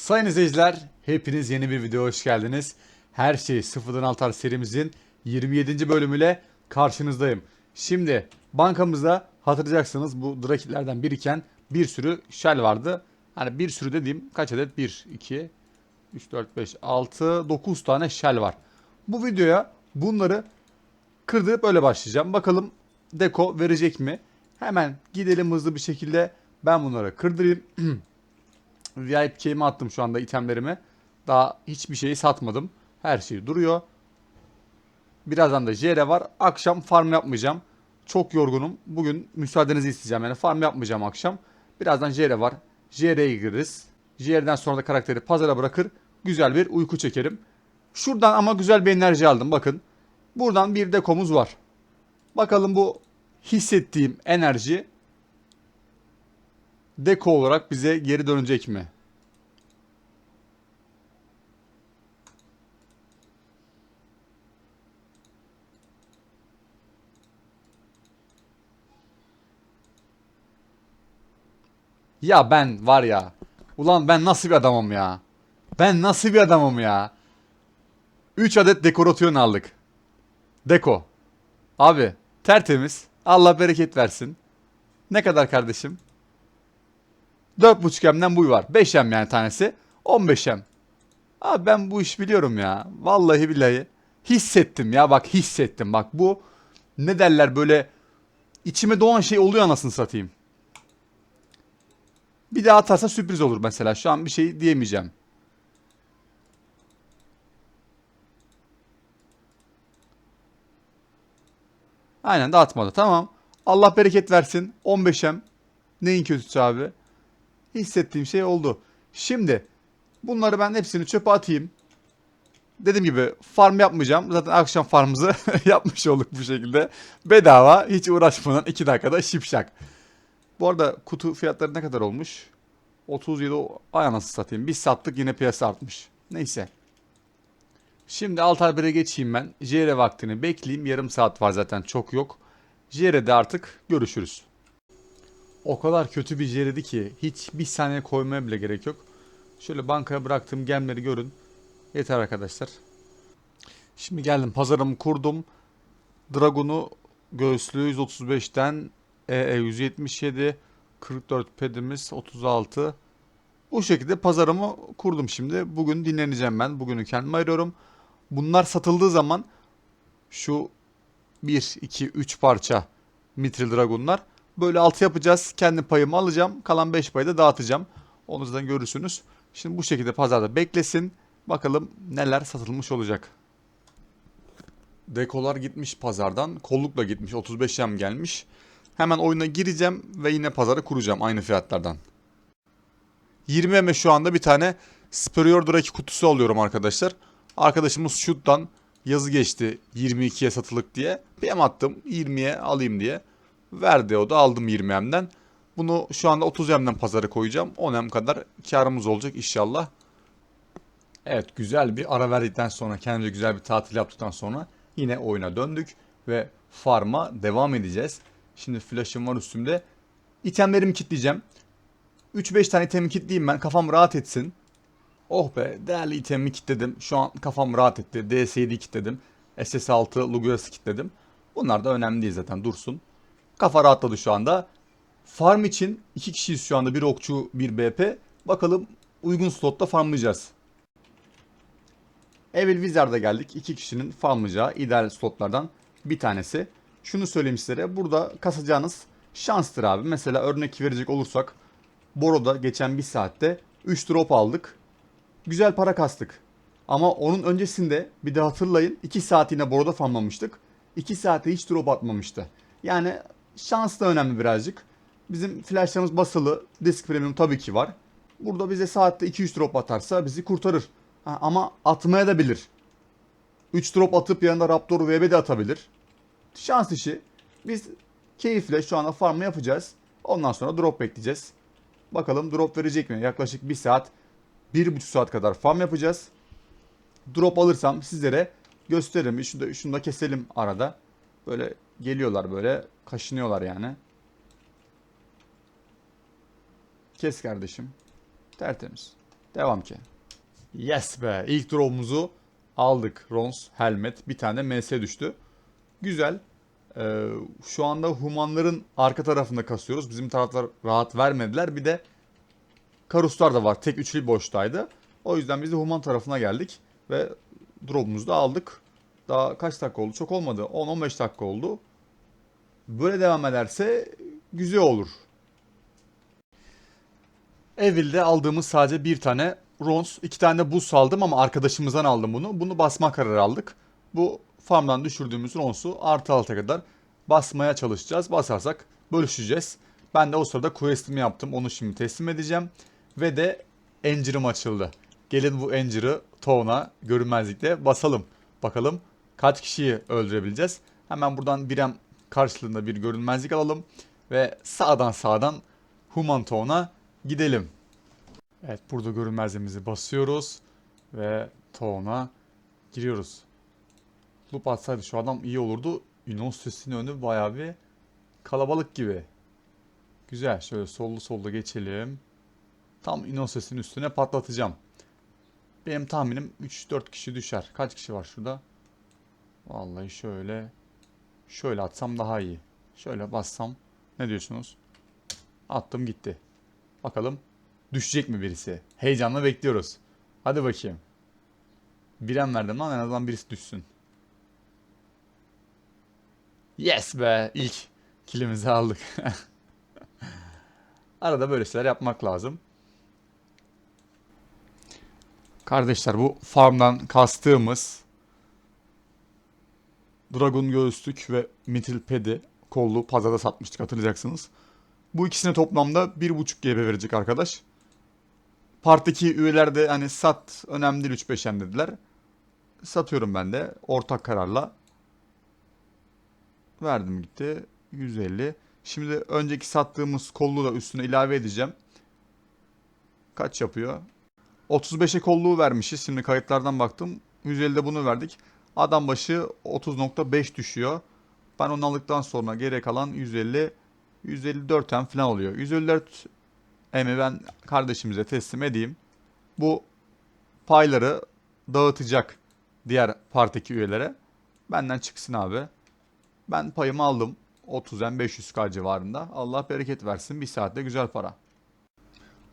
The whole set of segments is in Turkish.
Sayın izleyiciler, hepiniz yeni bir videoya hoş geldiniz. Her şey sıfırdan altar serimizin 27. bölümüyle karşınızdayım. Şimdi bankamızda hatırlayacaksınız bu drakitlerden biriken bir sürü shell vardı. Hani bir sürü dediğim kaç adet? 1, 2, 3, 4, 5, 6, 9 tane shell var. Bu videoya bunları kırdırıp öyle başlayacağım. Bakalım deko verecek mi? Hemen gidelim hızlı bir şekilde ben bunları kırdırayım. VIP key'ime attım şu anda itemlerimi. Daha hiçbir şeyi satmadım. Her şey duruyor. Birazdan da JR var. Akşam farm yapmayacağım. Çok yorgunum. Bugün müsaadenizi isteyeceğim. Yani farm yapmayacağım akşam. Birazdan JR var. JR'ye gireriz. JR'den sonra da karakteri pazara bırakır. Güzel bir uyku çekerim. Şuradan ama güzel bir enerji aldım. Bakın. Buradan bir dekomuz var. Bakalım bu hissettiğim enerji deko olarak bize geri dönecek mi? Ya ben var ya. Ulan ben nasıl bir adamım ya? Ben nasıl bir adamım ya? 3 adet dekorasyon aldık. Deko. Abi tertemiz. Allah bereket versin. Ne kadar kardeşim? 4.5 M'den buy var. 5 M yani tanesi. 15 M. Abi ben bu iş biliyorum ya. Vallahi billahi. Hissettim ya bak hissettim. Bak bu ne derler böyle içime doğan şey oluyor anasını satayım. Bir daha atarsa sürpriz olur mesela. Şu an bir şey diyemeyeceğim. Aynen dağıtmadı. Tamam. Allah bereket versin. 15'em. Neyin kötüsü abi? Hissettiğim şey oldu. Şimdi bunları ben hepsini çöpe atayım. Dediğim gibi farm yapmayacağım. Zaten akşam farmımızı yapmış olduk bu şekilde. Bedava hiç uğraşmadan 2 dakikada şipşak. Bu arada kutu fiyatları ne kadar olmuş? 37 o- ay anasını satayım. Biz sattık yine piyasa artmış. Neyse. Şimdi alt habere geçeyim ben. JR vaktini bekleyeyim. Yarım saat var zaten çok yok. JR'de artık görüşürüz. O kadar kötü bir JR'di ki hiç bir saniye koymaya bile gerek yok. Şöyle bankaya bıraktığım gemleri görün. Yeter arkadaşlar. Şimdi geldim pazarımı kurdum. Dragon'u göğüslü 135'ten EE 177 44 pedimiz 36 bu şekilde pazarımı kurdum şimdi. Bugün dinleneceğim ben. Bugünü kendime ayırıyorum. Bunlar satıldığı zaman şu 1, 2, 3 parça Mithril Dragon'lar böyle altı yapacağız. Kendi payımı alacağım. Kalan 5 payı da dağıtacağım. Onu zaten görürsünüz. Şimdi bu şekilde pazarda beklesin. Bakalım neler satılmış olacak. Dekolar gitmiş pazardan. Kollukla gitmiş. 35 yem gelmiş. Hemen oyuna gireceğim ve yine pazarı kuracağım aynı fiyatlardan. 20 yeme şu anda bir tane Superior Draki kutusu alıyorum arkadaşlar. Arkadaşımız şuttan yazı geçti 22'ye satılık diye. PM attım 20'ye alayım diye. Verdi o da aldım 20 M'den. Bunu şu anda 30 M'den pazara koyacağım. 10 M kadar karımız olacak inşallah. Evet güzel bir ara verdikten sonra kendimize güzel bir tatil yaptıktan sonra yine oyuna döndük ve farma devam edeceğiz. Şimdi flash'ım var üstümde. İtemlerimi kilitleyeceğim. 3-5 tane itemi kilitleyeyim ben kafam rahat etsin. Oh be değerli itemimi kilitledim. Şu an kafam rahat etti. DS7'yi kilitledim. SS6 Luguras'ı kilitledim. Bunlar da önemli değil zaten dursun. Kafa rahatladı şu anda. Farm için iki kişiyiz şu anda. Bir okçu, bir BP. Bakalım uygun slotta farmlayacağız. Evil Wizard'a geldik. İki kişinin farmlayacağı ideal slotlardan bir tanesi. Şunu söyleyeyim sizlere. Burada kasacağınız şanstır abi. Mesela örnek verecek olursak Boro'da geçen bir saatte 3 drop aldık. Güzel para kastık. Ama onun öncesinde bir de hatırlayın 2 saat yine Boro'da farmlamıştık. 2 saatte hiç drop atmamıştı. Yani şans da önemli birazcık. Bizim flashlarımız basılı. Disk premium tabii ki var. Burada bize saatte 2-3 drop atarsa bizi kurtarır. Ha, ama atmaya da bilir. 3 drop atıp yanında Raptor VB de atabilir. Şans işi. Biz keyifle şu anda farmı yapacağız. Ondan sonra drop bekleyeceğiz. Bakalım drop verecek mi? Yaklaşık 1 saat, 1,5 saat kadar farm yapacağız. Drop alırsam sizlere gösteririm. Şunu da, şunu da keselim arada. Böyle geliyorlar böyle. Kaşınıyorlar yani. Kes kardeşim. Tertemiz. Devam ki. Yes be. İlk drop'umuzu aldık. Rons, helmet. Bir tane MS düştü. Güzel. Ee, şu anda humanların arka tarafında kasıyoruz. Bizim taraflar rahat vermediler. Bir de karuslar da var. Tek üçlü boştaydı. O yüzden biz de human tarafına geldik. Ve drop'umuzu da aldık. Daha kaç dakika oldu? Çok olmadı. 10-15 dakika oldu. Böyle devam ederse güzel olur. Evil'de aldığımız sadece bir tane Rons, iki tane de buz aldım ama arkadaşımızdan aldım bunu. Bunu basma kararı aldık. Bu farmdan düşürdüğümüz Rons'u artı alta kadar basmaya çalışacağız. Basarsak bölüşeceğiz. Ben de o sırada quest'imi yaptım. Onu şimdi teslim edeceğim. Ve de Engine'ım açıldı. Gelin bu Engine'ı Town'a görünmezlikle basalım. Bakalım kaç kişiyi öldürebileceğiz. Hemen buradan birem karşılığında bir görünmezlik alalım. Ve sağdan sağdan Human Town'a gidelim. Evet burada görünmezliğimizi basıyoruz. Ve Town'a giriyoruz. Loop atsaydı şu adam iyi olurdu. Yunan sitesinin önü bayağı bir kalabalık gibi. Güzel. Şöyle sollu sollu geçelim. Tam Yunan sitesinin üstüne patlatacağım. Benim tahminim 3-4 kişi düşer. Kaç kişi var şurada? Vallahi şöyle şöyle atsam daha iyi. Şöyle bassam ne diyorsunuz? Attım gitti. Bakalım düşecek mi birisi? Heyecanla bekliyoruz. Hadi bakayım. Birem verdim lan en azından birisi düşsün. Yes be ilk kilimizi aldık. Arada böyle şeyler yapmak lazım. Kardeşler bu farmdan kastığımız Dragon göğüslük ve Mitil Pedi kollu pazarda satmıştık hatırlayacaksınız. Bu ikisine toplamda 1.5 GB verecek arkadaş. Parttaki üyeler de hani sat önemli değil 3-5'en dediler. Satıyorum ben de ortak kararla. Verdim gitti. 150. Şimdi önceki sattığımız kolluğu da üstüne ilave edeceğim. Kaç yapıyor? 35'e kolluğu vermişiz. Şimdi kayıtlardan baktım. 150'de bunu verdik. Adam başı 30.5 düşüyor. Ben onu aldıktan sonra geriye kalan 150 154 em falan oluyor. 154 emi ben kardeşimize teslim edeyim. Bu payları dağıtacak diğer partiki üyelere. Benden çıksın abi. Ben payımı aldım. 30 em 500k civarında. Allah bereket versin. Bir saatte güzel para.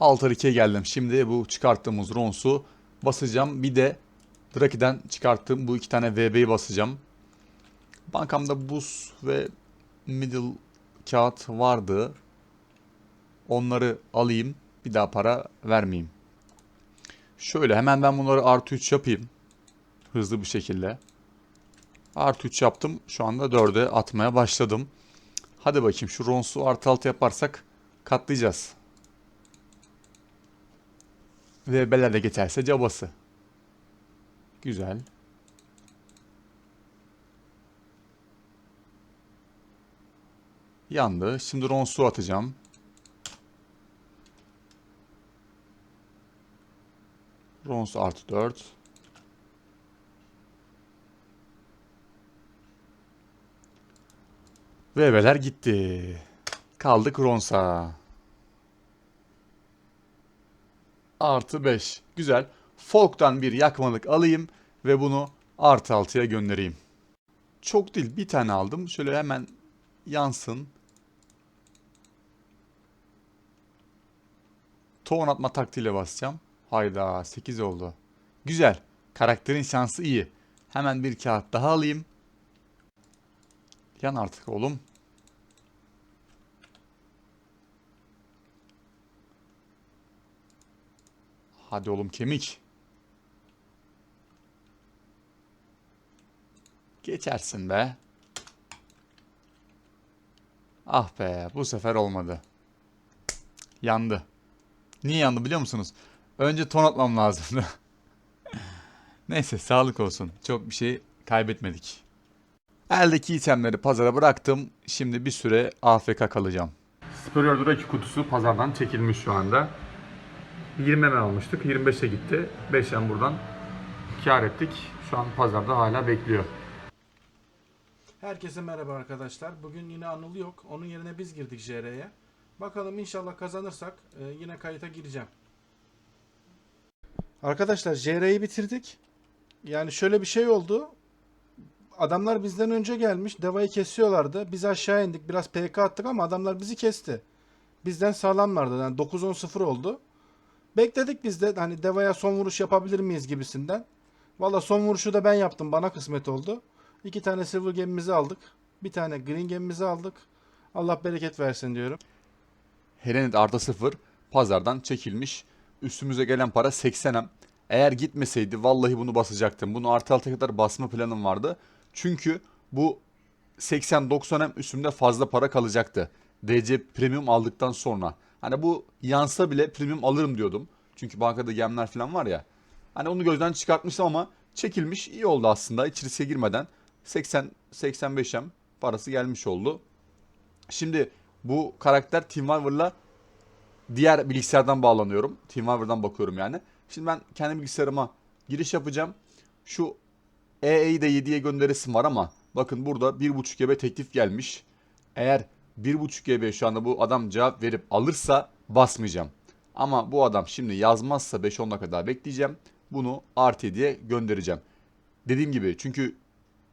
Altar 2'ye geldim. Şimdi bu çıkarttığımız Rons'u basacağım. Bir de Draki'den çıkarttığım bu iki tane VB'yi basacağım. Bankamda buz ve middle kağıt vardı. Onları alayım. Bir daha para vermeyeyim. Şöyle hemen ben bunları artı 3 yapayım. Hızlı bir şekilde. Artı 3 yaptım. Şu anda 4'e atmaya başladım. Hadi bakayım şu Rons'u artı 6 yaparsak katlayacağız. Ve belerde geçerse cabası. Güzel. Yandı. Şimdi Rons'u atacağım. Rons artı 4. VB'ler gitti. Kaldık Rons'a. Artı 5. Güzel. Folk'tan bir yakmalık alayım ve bunu artı 6'ya göndereyim. Çok değil bir tane aldım. Şöyle hemen yansın. Tohum atma taktiğiyle basacağım. Hayda 8 oldu. Güzel. Karakterin şansı iyi. Hemen bir kağıt daha alayım. Yan artık oğlum. Hadi oğlum kemik. Geçersin be. Ah be bu sefer olmadı. Yandı. Niye yandı biliyor musunuz? Önce ton atmam lazımdı. Neyse sağlık olsun. Çok bir şey kaybetmedik. Eldeki itemleri pazara bıraktım. Şimdi bir süre AFK kalacağım. Superior Draki kutusu pazardan çekilmiş şu anda. 20 M almıştık. 25'e gitti. 5 M buradan kar ettik. Şu an pazarda hala bekliyor. Herkese merhaba arkadaşlar. Bugün yine Anıl yok. Onun yerine biz girdik JR'ye. Bakalım inşallah kazanırsak e, yine kayıta gireceğim. Arkadaşlar JR'yi bitirdik. Yani şöyle bir şey oldu. Adamlar bizden önce gelmiş. Deva'yı kesiyorlardı. Biz aşağı indik. Biraz PK attık ama adamlar bizi kesti. Bizden sağlamlardı. Yani 9-10-0 oldu. Bekledik biz de hani Deva'ya son vuruş yapabilir miyiz gibisinden. Valla son vuruşu da ben yaptım. Bana kısmet oldu. İki tane silver gemimizi aldık. Bir tane green gemimizi aldık. Allah bereket versin diyorum. Helenet artı 0 pazardan çekilmiş. Üstümüze gelen para 80'em. Eğer gitmeseydi vallahi bunu basacaktım. Bunu artı alta kadar basma planım vardı. Çünkü bu 80-90'em üstümde fazla para kalacaktı. DC premium aldıktan sonra. Hani bu yansa bile premium alırım diyordum. Çünkü bankada gemler falan var ya. Hani onu gözden çıkartmıştım ama çekilmiş iyi oldu aslında. Hiç riske girmeden 80-85'em parası gelmiş oldu. Şimdi bu karakter Team Valor'la diğer bilgisayardan bağlanıyorum. Team Valor'dan bakıyorum yani. Şimdi ben kendi bilgisayarıma giriş yapacağım. Şu EA'yi de 7'ye gönderesim var ama bakın burada 1.5 GB teklif gelmiş. Eğer 1.5 GB şu anda bu adam cevap verip alırsa basmayacağım. Ama bu adam şimdi yazmazsa 5-10 dakika daha bekleyeceğim. Bunu artı 7'ye göndereceğim. Dediğim gibi çünkü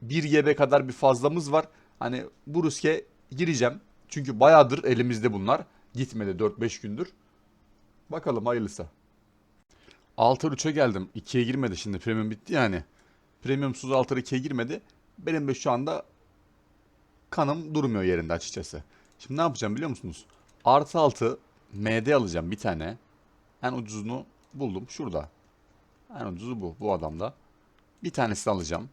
1 GB kadar bir fazlamız var. Hani bu riske gireceğim. Çünkü bayağıdır elimizde bunlar. Gitmedi 4-5 gündür. Bakalım hayırlısı. 6-3'e geldim. 2'ye girmedi şimdi. Premium bitti yani. Premiumsuz 6 2'ye girmedi. Benim de şu anda kanım durmuyor yerinde açıkçası. Şimdi ne yapacağım biliyor musunuz? Artı 6 MD alacağım bir tane. En ucuzunu buldum şurada. En ucuzu bu. Bu adamda. Bir tanesini alacağım.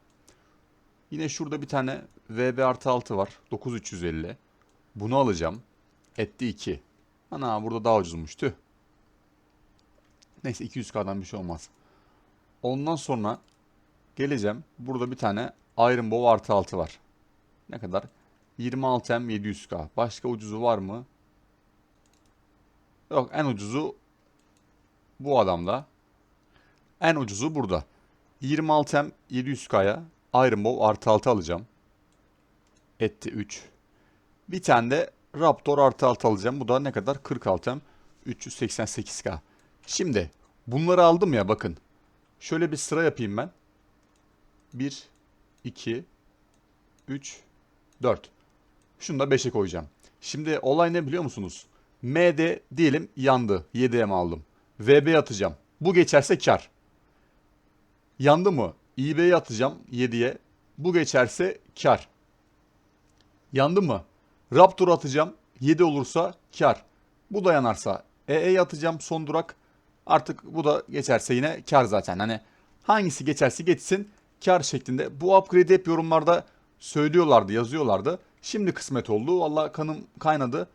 Yine şurada bir tane VB artı 6 var. 9350. Bunu alacağım. Etti 2. Ana burada daha ucuzmuş tüh. Neyse 200k'dan bir şey olmaz. Ondan sonra geleceğim. Burada bir tane Iron Bow artı 6 var. Ne kadar? 26M 700k. Başka ucuzu var mı? Yok en ucuzu bu adamda. En ucuzu burada. 26M 700k'ya Iron Bow artı 6 alacağım. Etti 3. Bir tane de Raptor artı 6 alacağım. Bu da ne kadar? 46M 388k. Şimdi bunları aldım ya bakın. Şöyle bir sıra yapayım ben. 1, 2, 3, 4. Şunu da 5'e koyacağım. Şimdi olay ne biliyor musunuz? MD diyelim yandı. 7M aldım. VB atacağım. Bu geçerse kar. Yandı mı? İB'ye atacağım 7'ye. Bu geçerse kar. Yandı mı? Raptor atacağım. 7 olursa kar. Bu da yanarsa EE'ye atacağım son durak. Artık bu da geçerse yine kar zaten. Hani hangisi geçerse geçsin kar şeklinde. Bu upgrade'i hep yorumlarda söylüyorlardı, yazıyorlardı. Şimdi kısmet oldu. Valla kanım kaynadı.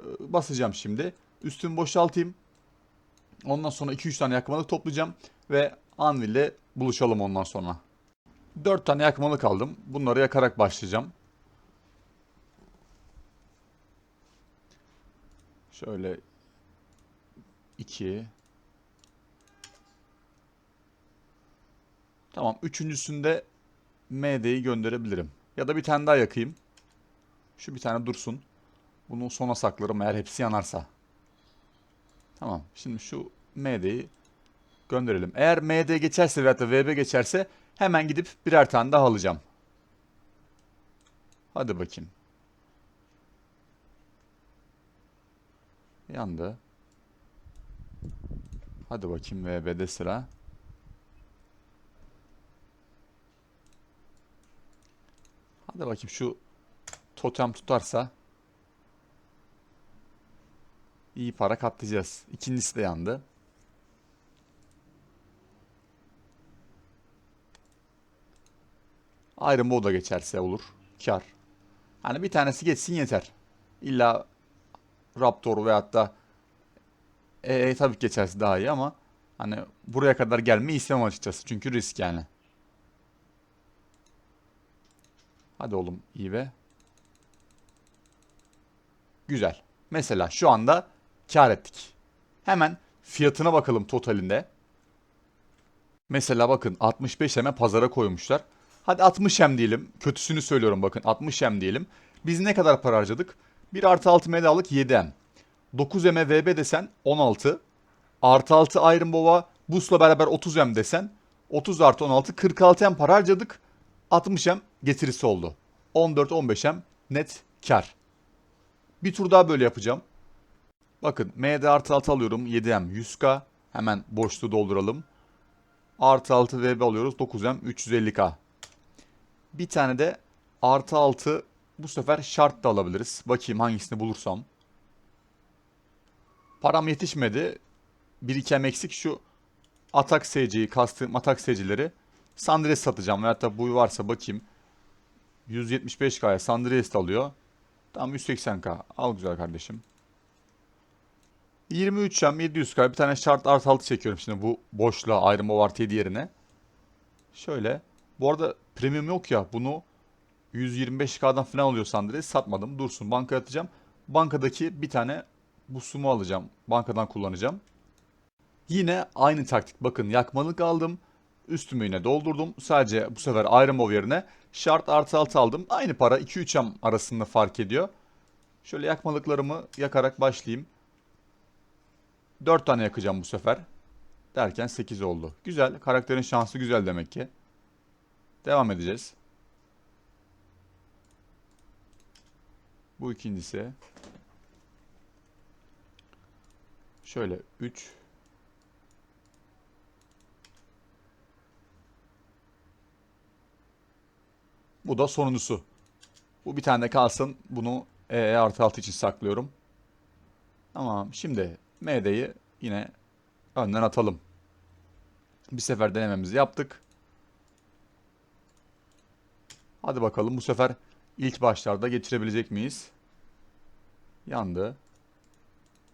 Ee, Basacağım şimdi. Üstümü boşaltayım. Ondan sonra 2-3 tane yakmalık toplayacağım. Ve Anvil'le buluşalım ondan sonra. 4 tane yakmalık aldım. Bunları yakarak başlayacağım. Şöyle 2 Tamam. Üçüncüsünde MD'yi gönderebilirim. Ya da bir tane daha yakayım. Şu bir tane dursun. Bunu sona saklarım eğer hepsi yanarsa. Tamam. Şimdi şu MD'yi gönderelim. Eğer MD geçerse veyahut da VB geçerse hemen gidip birer tane daha alacağım. Hadi bakayım. Yandı. Hadi bakayım VB'de sıra. Hadi bakayım şu totem tutarsa iyi para katlayacağız. İkincisi de yandı. Iron Bow da geçerse olur. Kar. Hani bir tanesi geçsin yeter. İlla Raptor veyahut da e, tabii ki geçerse daha iyi ama hani buraya kadar gelmeyi istemem açıkçası. Çünkü risk yani. Hadi oğlum iyi be. Güzel. Mesela şu anda kar ettik. Hemen fiyatına bakalım totalinde. Mesela bakın 65 eme pazara koymuşlar. Hadi 60 hem diyelim. Kötüsünü söylüyorum bakın 60 hem diyelim. Biz ne kadar para harcadık? 1 artı 6 medalık 7 m. 9 m VB desen 16. Artı 6 Iron Bow'a Bus'la beraber 30 M desen 30 artı 16 46 M para harcadık. 60 M getirisi oldu. 14-15 M net kar. Bir tur daha böyle yapacağım. Bakın MD artı 6 alıyorum 7M 100K. Hemen boşluğu dolduralım. Artı 6 VB alıyoruz 9M 350K. Bir tane de artı 6 bu sefer şart da alabiliriz. Bakayım hangisini bulursam. Param yetişmedi. Bir iki em eksik şu atak SC'yi kastığım atak SC'leri Sandres satacağım. Veyahut da bu varsa bakayım. 175K'ya Sandres alıyor. Tamam 180K. Al güzel kardeşim. 23 em 700K bir tane şart artı 6 çekiyorum şimdi bu boşluğa ayrım o artı 7 yerine. Şöyle. Bu arada premium yok ya bunu 125K'dan falan alıyor Sandres satmadım. Dursun bankaya atacağım. Bankadaki bir tane bu sumu alacağım. Bankadan kullanacağım. Yine aynı taktik. Bakın yakmalık aldım. Üstümü yine doldurdum. Sadece bu sefer Iron Bow yerine şart artı altı aldım. Aynı para 2-3 am arasında fark ediyor. Şöyle yakmalıklarımı yakarak başlayayım. 4 tane yakacağım bu sefer. Derken 8 oldu. Güzel. Karakterin şansı güzel demek ki. Devam edeceğiz. Bu ikincisi. Şöyle 3 Bu da sonuncusu. Bu bir tane de kalsın. Bunu E artı 6 için saklıyorum. Tamam. Şimdi MD'yi yine önden atalım. Bir sefer denememizi yaptık. Hadi bakalım bu sefer ilk başlarda geçirebilecek miyiz? Yandı.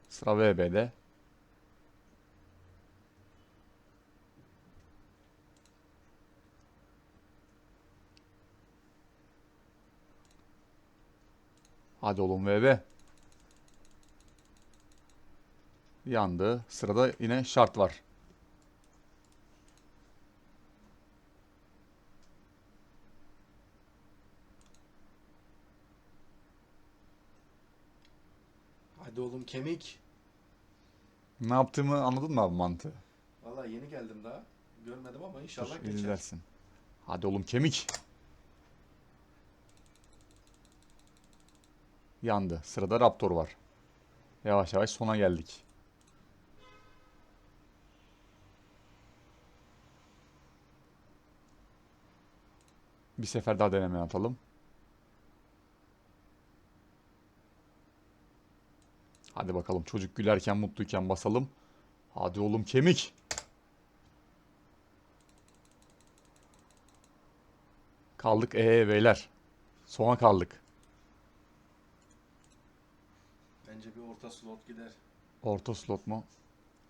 Sıra VB'de. Hadi oğlum VB. Yandı. Sırada yine şart var. Hadi oğlum kemik. Ne yaptığımı anladın mı abi mantığı? Valla yeni geldim daha. Görmedim ama inşallah Dur, geçer. izlersin. Hadi oğlum kemik. Yandı. Sırada Raptor var. Yavaş yavaş sona geldik. Bir sefer daha deneme atalım. Hadi bakalım çocuk gülerken mutluyken basalım. Hadi oğlum kemik. Kaldık ee beyler. Sona kaldık. Bence bir orta slot gider. Orta slot mu?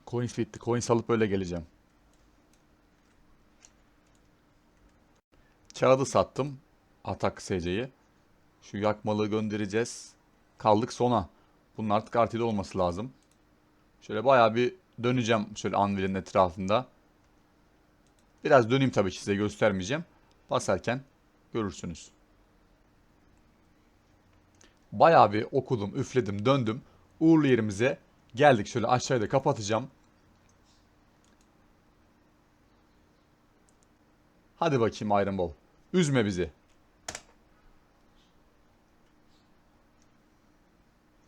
Coins bitti. Coins alıp öyle geleceğim. Kağıdı sattım. Atak SC'yi. Şu yakmalığı göndereceğiz. Kaldık sona. Bunun artık artıyla olması lazım. Şöyle bayağı bir döneceğim şöyle anvilin etrafında. Biraz döneyim tabii ki size göstermeyeceğim. Basarken görürsünüz. Bayağı bir okudum, üfledim, döndüm. Uğurlu yerimize geldik. Şöyle aşağıya da kapatacağım. Hadi bakayım Iron Ball. Üzme bizi.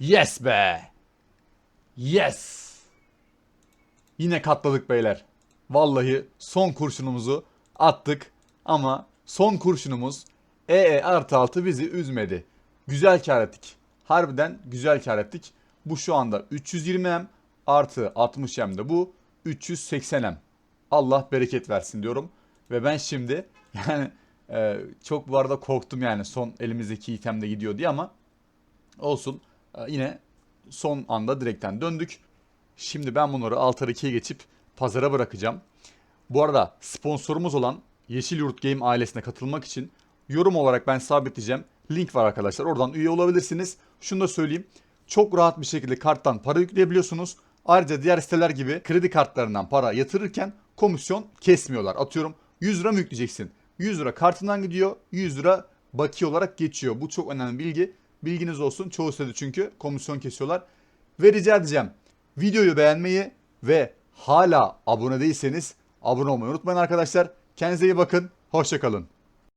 Yes be. Yes. Yine katladık beyler. Vallahi son kurşunumuzu attık ama son kurşunumuz EE artı altı bizi üzmedi. Güzel kar ettik. Harbiden güzel kar ettik. Bu şu anda 320M artı 60M de bu 380M. Allah bereket versin diyorum. Ve ben şimdi yani e, çok bu arada korktum yani son elimizdeki item de gidiyor diye ama olsun. E, yine son anda direkten döndük. Şimdi ben bunları Altar 2'ye geçip pazara bırakacağım. Bu arada sponsorumuz olan Yeşil Yurt Game ailesine katılmak için yorum olarak ben sabitleyeceğim. Link var arkadaşlar. Oradan üye olabilirsiniz. Şunu da söyleyeyim. Çok rahat bir şekilde karttan para yükleyebiliyorsunuz. Ayrıca diğer siteler gibi kredi kartlarından para yatırırken komisyon kesmiyorlar. Atıyorum 100 lira mı yükleyeceksin? 100 lira kartından gidiyor. 100 lira bakiye olarak geçiyor. Bu çok önemli bilgi. Bilginiz olsun. Çoğu sitede çünkü komisyon kesiyorlar. Ve rica edeceğim videoyu beğenmeyi ve Hala abone değilseniz abone olmayı unutmayın arkadaşlar. Kendinize iyi bakın. Hoşçakalın.